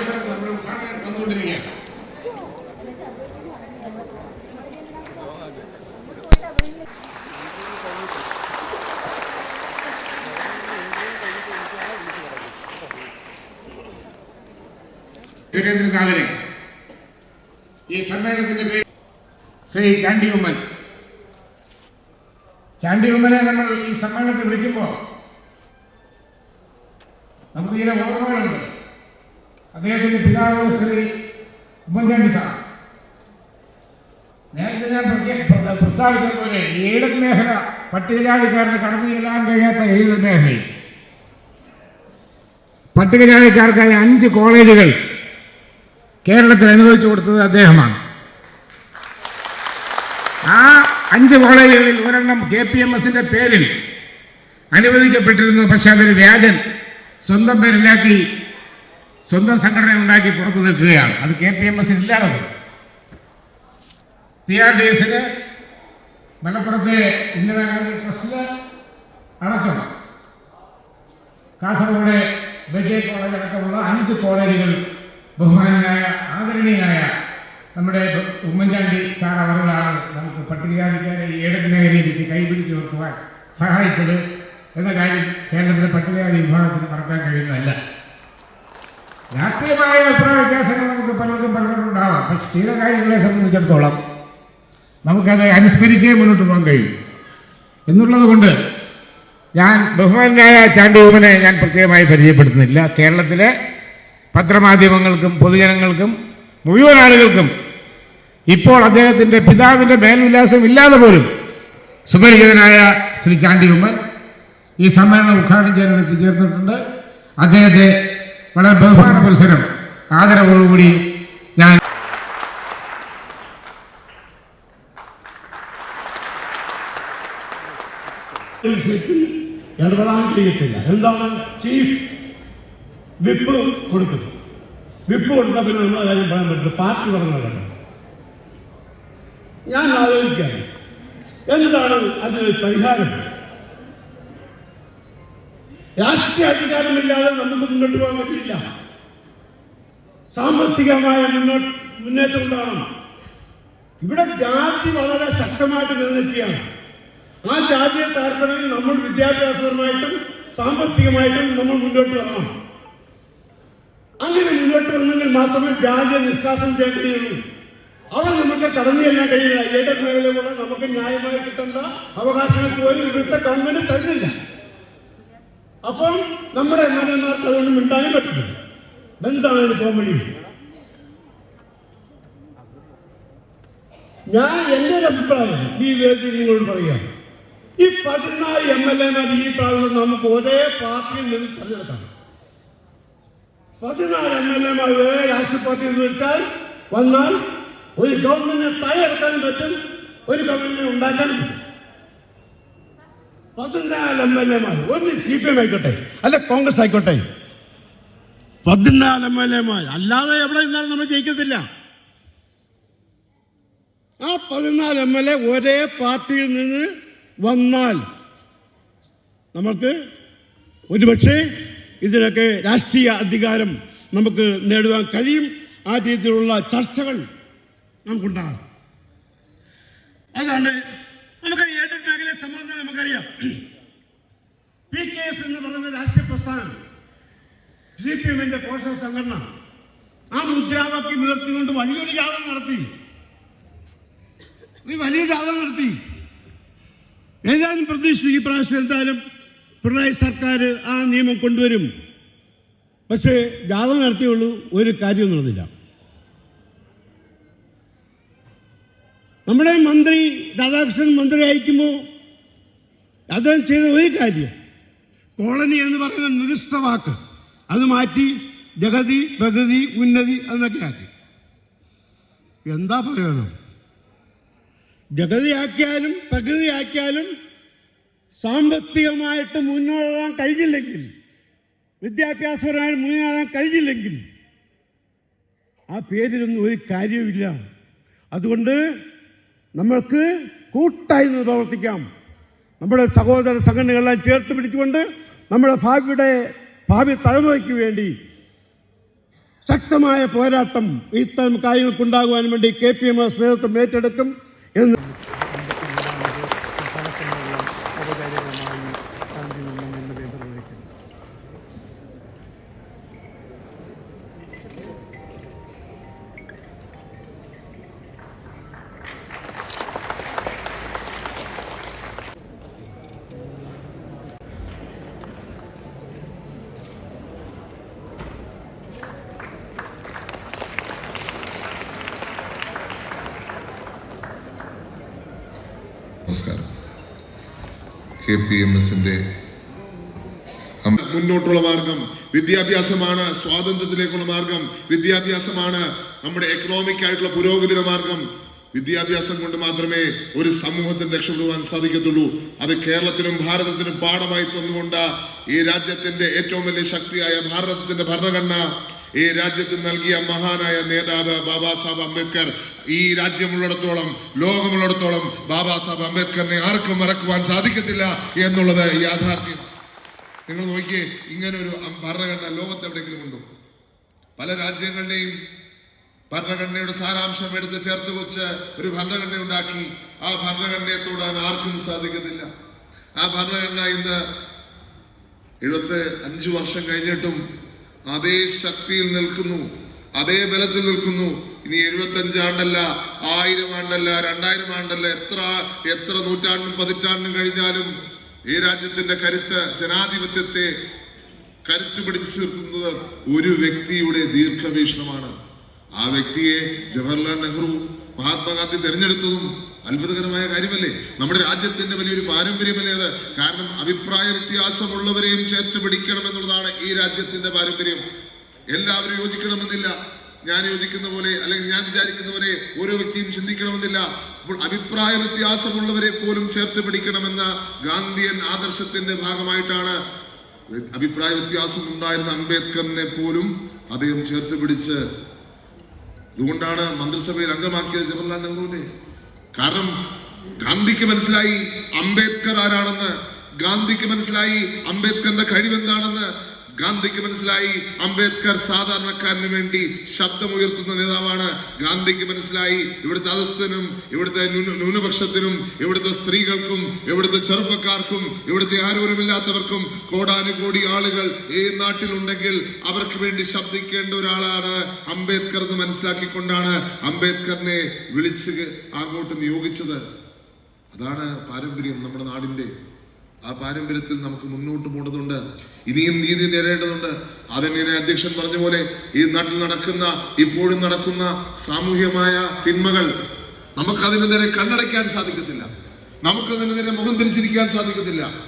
അവിടെ നമ്മൾ ഈ സമ്മേളനത്തിന്റെ പേര് ശ്രീ ചാണ്ടി ഉമ്മൻ. ചാണ്ടി ഉമ്മനെ നമ്മൾ ഈ സമ്മേളനത്തിൽ വിളിക്കുമ്പോൾ നമുക്ക് ചില ഓർമ്മകളുണ്ട്. അദ്ദേഹത്തിന്റെ പിതാവ് ശ്രീ ഉമ്മൻചാണ്ടി സാർ. നേരത്തെ ഞാൻ പ്രസ്താവിച്ചതുപോലെ ഏഴ് മേഖല പട്ടികജാതിക്കാരന് കടന്നു ചെല്ലാൻ കഴിയാത്ത ഏഴ് മേഖലയിൽ. പട്ടികജാതിക്കാർക്കായി അഞ്ച് കോളേജുകൾ കേരളത്തിൽ അനുവദിച്ചു കൊടുത്തത് അദ്ദേഹമാണ്. ആ അഞ്ച് കോളേജുകളിൽ ഒരെണ്ണം കെ പി എം എസിന്റെ പേരിൽ അനുവദിക്കപ്പെട്ടിരുന്നു. പക്ഷെ അതൊരു വ്യാജൻ. സ്വന്തം പേരിലാക്കി സ്വന്തം സംഘടന ഉണ്ടാക്കി പുറത്തു നിൽക്കുകയാണ്. അത് കെ പി എം എസ് ഇല്ലാതെ പി ആർ ഡി എസിന് മലപ്പുറത്തെ ഇന്ദിരാഗാന്ധി ട്രസ്റ്റിന് അടക്കം കാസർഗോഡ് ബജേ കോളേജ് അടക്കമുള്ള അഞ്ച് കോളേജുകൾ ബഹുമാനായ ആദരണീയായ നമ്മുടെ ഉമ്മൻചാണ്ടി സാർ അവരുടെ നമുക്ക് പട്ടികജാതിക്കാരെ ഏഴത്തിനകരിയിലേക്ക് കൈപിടിച്ച് വെക്കുവാൻ സഹായിച്ചത് എന്ന കാര്യം കേരളത്തിലെ പട്ടികജാതി വിഭാഗത്തിന് മറക്കാൻ കഴിയുന്നതല്ല. രാഷ്ട്രീയമായ അഭിപ്രായ വ്യത്യാസങ്ങൾ നമുക്ക് പലർക്കും പലർക്കും ഉണ്ടാവാം പക്ഷെ സ്ഥിരകാര്യങ്ങളെ കാര്യങ്ങളെ സംബന്ധിച്ചിടത്തോളം നമുക്കത് അനുസ്മരിച്ചേ മുന്നോട്ട് പോകാൻ കഴിയും. എന്നുള്ളത് കൊണ്ട് ഞാൻ ബഹുമാനായ ചാണ്ടി ഉമ്മനെ ഞാൻ പ്രത്യേകമായി പരിചയപ്പെടുത്തുന്നില്ല. കേരളത്തിലെ പത്രമാധ്യമങ്ങൾക്കും പൊതുജനങ്ങൾക്കും മുഴുവൻ ആളുകൾക്കും ഇപ്പോൾ അദ്ദേഹത്തിന്റെ പിതാവിന്റെ മേൽവിലാസം ഇല്ലാതെ പോലും സുപരിചിതനായ ശ്രീ ചാണ്ടി ഉമ്മൻ ഈ സമ്മേളനം ഉദ്ഘാടനം ചെയ്യാൻ എത്തിച്ചേർന്നിട്ടുണ്ട്. അദ്ദേഹത്തെ വളരെ ബഹുമാന പുരസരം ആദരവോടുകൂടി ഞാൻ ഇടപെടാൻ ചെയ്യത്തില്ല? എന്താണ് ചീഫ് വിപ്പ് കൊടുക്കുന്നു വിപ്പ് കൊടുത്ത പിന്നെ നമ്മൾ കാര്യം പറയാൻ പറ്റില്ല. പാർട്ടി പറഞ്ഞതാണ് ഞാൻ ആലോചിക്കാം. എന്താണ് അതിന് പരിഹാരം? രാഷ്ട്രീയ അധികാരമില്ലാതെ നമുക്ക് മുന്നോട്ട് പോകാൻ പറ്റില്ല. സാമ്പത്തികമായ മുന്നോട്ട് മുന്നേറ്റം ഉണ്ടാകണം ഇവിടെ ജാതി വളരെ ശക്തമായിട്ട് നിലനിൽക്കുകയാണ്. ആ ജാതിയെ താരതമ്യം നമ്മൾ വിദ്യാഭ്യാസപരമായിട്ടും സാമ്പത്തികമായിട്ടും നമ്മൾ മുന്നോട്ട് വരണം. അങ്ങനെ മുന്നോട്ട് വന്നെങ്കിൽ മാത്രമേ ജാതിയെ നിഷ്കാസം ചെയ്യാൻ അവർ നമുക്ക് കടന്നു ചെല്ലാൻ കഴിയില്ല. ഏതൊക്കെ മേഖലയിലൂടെ നമുക്ക് ന്യായമായി കിട്ടേണ്ട അവകാശങ്ങൾ പോലും ഇവിടുത്തെ ഗവൺമെന്റ് തരുന്നില്ല. അപ്പം നമ്മുടെ എം അതുകൊണ്ട് മിണ്ടാനും പറ്റില്ല. എന്താണ് കോമഡി ഞാൻ എന്റെ ഒരു അഭിപ്രായം ഈ വേദിയിൽ നിങ്ങളോട് പറയാം. ഈ പതിനാല് എം എൽ എമാർ ഈ പ്രാവശ്യം നമുക്ക് ഒരേ പാർട്ടിയിൽ നിന്ന് തെരഞ്ഞെടുക്കാം. പതിനാല് എം എൽ എമാർ ഒരേ രാഷ്ട്രീയ പാർട്ടിയിൽ നിന്ന് എടുത്താൽ വന്നാൽ ഒരു ഗവൺമെന്റിനെ തയ്യെടുക്കാൻ പറ്റും ഒരു ഗവൺമെന്റിനെ ഉണ്ടാക്കാനും പറ്റും. പതിനാല് എം എൽ എമാർ ഒന്ന് സി പി എം ആയിക്കോട്ടെ. അല്ല കോൺഗ്രസ് ആയിക്കോട്ടെ. പതിനാല് എം എൽ എമാർ അല്ലാതെ എവിടെ നിന്നാലും നമ്മൾ ജയിക്കത്തില്ല. ആ പതിനാല് എം എൽ എ ഒരേ പാർട്ടിയിൽ നിന്ന് വന്നാൽ നമുക്ക് ഒരുപക്ഷെ ഇതിനൊക്കെ രാഷ്ട്രീയ അധികാരം നമുക്ക് നേടുവാൻ കഴിയും. ആ രീതിയിലുള്ള ചർച്ചകൾ നമുക്കുണ്ടാകും അതാണ് നമുക്കറിയാം സംബന്ധിച്ച് നമുക്കറിയാം. പി കെ എസ് എന്ന് പറയുന്ന രാഷ്ട്രീയ പ്രസ്ഥാനം സി പി എമ്മിന്റെ പോഷക സംഘടന ആ മുദ്രാവാക്യം ഉയർത്തിക്കൊണ്ട് വലിയൊരു ജാഥ നടത്തി. വലിയ ജാഥ നടത്തി. ഏതായാലും പ്രതീക്ഷിച്ചു ഈ പ്രാവശ്യം എന്തായാലും പിണറായി സർക്കാർ ആ നിയമം കൊണ്ടുവരും. പക്ഷേ ജാഥ നടത്തിയുള്ളൂ ഒരു കാര്യം നടന്നില്ല. നമ്മുടെ മന്ത്രി രാധാകൃഷ്ണൻ മന്ത്രി അയക്കുമ്പോൾ അദ്ദേഹം ചെയ്ത ഒരു കാര്യം. കോളനി എന്ന് പറയുന്ന നിർദ്ദിഷ്ട വാക്ക്. അത് മാറ്റി ജഗതി പ്രഗതി ഉന്നതി എന്നൊക്കെ ആക്കി. എന്താ പ്രയോജനം ജഗതിയാക്കിയാലും പ്രകൃതിയാക്കിയാലും സാമ്പത്തികമായിട്ട് മുന്നേറാൻ കഴിഞ്ഞില്ലെങ്കിൽ വിദ്യാഭ്യാസപരമായിട്ട് മുന്നേറാൻ കഴിഞ്ഞില്ലെങ്കിൽ ആ പേരിലൊന്നും ഒരു കാര്യവുമില്ല. അതുകൊണ്ട് നമ്മൾക്ക് കൂട്ടായി നിന്ന് പ്രവർത്തിക്കാം. നമ്മുടെ സഹോദര സംഘടനകളെല്ലാം ചേർത്ത് പിടിച്ചുകൊണ്ട് നമ്മുടെ ഭാവിയുടെ ഭാവി തലമുറയ്ക്ക് വേണ്ടി ശക്തമായ പോരാട്ടം ഇത്തരം കാര്യങ്ങൾക്കുണ്ടാകുവാൻ വേണ്ടി കെ പി എം എസ് നേതൃത്വം ഏറ്റെടുക്കും എന്ന് ഔപചാരികമായി ശാന്തി നിന്നും എന്ന് നിർവഹിക്കുന്നു നമസ്കാരം. കെ പി എം എസിന്റെ മുന്നോട്ടുള്ള മാർഗം വിദ്യാഭ്യാസമാണ് സ്വാതന്ത്ര്യത്തിലേക്കുള്ള മാർഗം വിദ്യാഭ്യാസമാണ് നമ്മുടെ എക്കണോമിക് ആയിട്ടുള്ള പുരോഗതിയുടെ മാർഗം. വിദ്യാഭ്യാസം കൊണ്ട് മാത്രമേ ഒരു സമൂഹത്തിന് രക്ഷപ്പെടുവാൻ സാധിക്കത്തുള്ളൂ. അത് കേരളത്തിനും ഭാരതത്തിനും പാഠമായി തന്നുകൊണ്ട് ഈ രാജ്യത്തിന്റെ ഏറ്റവും വലിയ ശക്തിയായ ഭാരതത്തിന്റെ ഭരണഘടന ഈ രാജ്യത്തിന് നൽകിയ മഹാനായ നേതാവ് ബാബാ സാഹബ് അംബേദ്കർ ഈ രാജ്യമുള്ളിടത്തോളം ലോകമുള്ളിടത്തോളം ബാബാ സാഹബ് അംബേദ്കറിനെ ആർക്കും മറക്കുവാൻ സാധിക്കത്തില്ല എന്നുള്ളത് യാഥാർത്ഥ്യം. നിങ്ങൾ നോക്കിയേ ഇങ്ങനെ ഒരു ഭരണഘടന ലോകത്ത് എവിടെയെങ്കിലും ഉണ്ടോ? പല രാജ്യങ്ങളുടെയും ഭരണഘടനയുടെ സാരാംശം എടുത്ത് ചേർത്ത് വെച്ച് ഒരു ഭരണഘടന ഉണ്ടാക്കി ആ ഭരണഘടനയെ തൊടാൻ ആർക്കും സാധിക്കത്തില്ല. ആ ഭരണഘടന ഇന്ന് എഴുപത്തി അഞ്ചു വർഷം കഴിഞ്ഞിട്ടും അതേ ശക്തിയിൽ നിൽക്കുന്നു അതേ ബലത്തിൽ നിൽക്കുന്നു. ഇനി എഴുപത്തി അഞ്ചാണ്ടല്ല ആയിരം ആണ്ടല്ല രണ്ടായിരം ആണ്ടല്ല എത്ര എത്ര നൂറ്റാണ്ടും പതിറ്റാണ്ടും കഴിഞ്ഞാലും ഈ രാജ്യത്തിന്റെ കരുത്ത് ജനാധിപത്യത്തെ കരുത്ത് പിടിച്ചു നിർത്തുന്നത് ഒരു വ്യക്തിയുടെ ദീർഘവീക്ഷണമാണ്. ആ വ്യക്തിയെ ജവഹർലാൽ നെഹ്റു മഹാത്മാഗാന്ധി തെരഞ്ഞെടുത്തതും അത്ഭുതകരമായ കാര്യമല്ലേ? നമ്മുടെ രാജ്യത്തിന്റെ വലിയൊരു പാരമ്പര്യമല്ലേ അത് കാരണം അഭിപ്രായ വ്യത്യാസമുള്ളവരെയും ചേർത്ത് പിടിക്കണം എന്നുള്ളതാണ് ഈ രാജ്യത്തിന്റെ പാരമ്പര്യം. എല്ലാവരും യോജിക്കണമെന്നില്ല. ഞാൻ യോജിക്കുന്ന പോലെ അല്ലെങ്കിൽ ഞാൻ വിചാരിക്കുന്ന പോലെ ഓരോ വ്യക്തിയും ചിന്തിക്കണമെന്നില്ല. അപ്പോൾ അഭിപ്രായ വ്യത്യാസമുള്ളവരെ പോലും ചേർത്ത് പിടിക്കണമെന്ന ഗാന്ധിയൻ ആദർശത്തിന്റെ ഭാഗമായിട്ടാണ് അഭിപ്രായ വ്യത്യാസം ഉണ്ടായിരുന്ന അംബേദ്കറിനെ പോലും അദ്ദേഹം ചേർത്ത് പിടിച്ച് അതുകൊണ്ടാണ് മന്ത്രിസഭയിൽ അംഗമാക്കിയത് ജവഹർലാൽ നെഹ്റുവിനെ. കാരണം ഗാന്ധിക്ക് മനസ്സിലായി അംബേദ്കർ ആരാണെന്ന് ഗാന്ധിക്ക് മനസ്സിലായി അംബേദ്കറിന്റെ കഴിവെന്താണെന്ന് ഗാന്ധിക്ക് മനസ്സിലായി അംബേദ്കർ സാധാരണക്കാരന് വേണ്ടി ശബ്ദമുയർത്തുന്ന നേതാവാണ്. ഗാന്ധിക്ക് മനസ്സിലായി ഇവിടുത്തെ അധസ്ഥനും ഇവിടുത്തെ ന്യൂനപക്ഷത്തിനും ഇവിടുത്തെ സ്ത്രീകൾക്കും ഇവിടുത്തെ ചെറുപ്പക്കാർക്കും ഇവിടുത്തെ ആരോരുമില്ലാത്തവർക്കും കോടാനുകോടി ആളുകൾ ഈ നാട്ടിലുണ്ടെങ്കിൽ അവർക്ക് വേണ്ടി ശബ്ദിക്കേണ്ട ഒരാളാണ് അംബേദ്കർ എന്ന് മനസ്സിലാക്കിക്കൊണ്ടാണ് അംബേദ്കറിനെ വിളിച്ച് അങ്ങോട്ട് നിയോഗിച്ചത്. അതാണ് പാരമ്പര്യം നമ്മുടെ നാടിന്റെ ആ പാരമ്പര്യത്തിൽ നമുക്ക് മുന്നോട്ട് പോകേണ്ടതുണ്ട് ഇനിയും നീതി നേടേണ്ടതുണ്ട്. അതിനെ അധ്യക്ഷൻ പറഞ്ഞ പോലെ ഈ നാട്ടിൽ നടക്കുന്ന ഇപ്പോഴും നടക്കുന്ന സാമൂഹ്യമായ തിന്മകൾ നമുക്ക് നേരെ കണ്ണടയ്ക്കാൻ സാധിക്കത്തില്ല. നമുക്ക് അതിന് നേരെ മുഖം തിരിച്ചിരിക്കാൻ സാധിക്കത്തില്ല.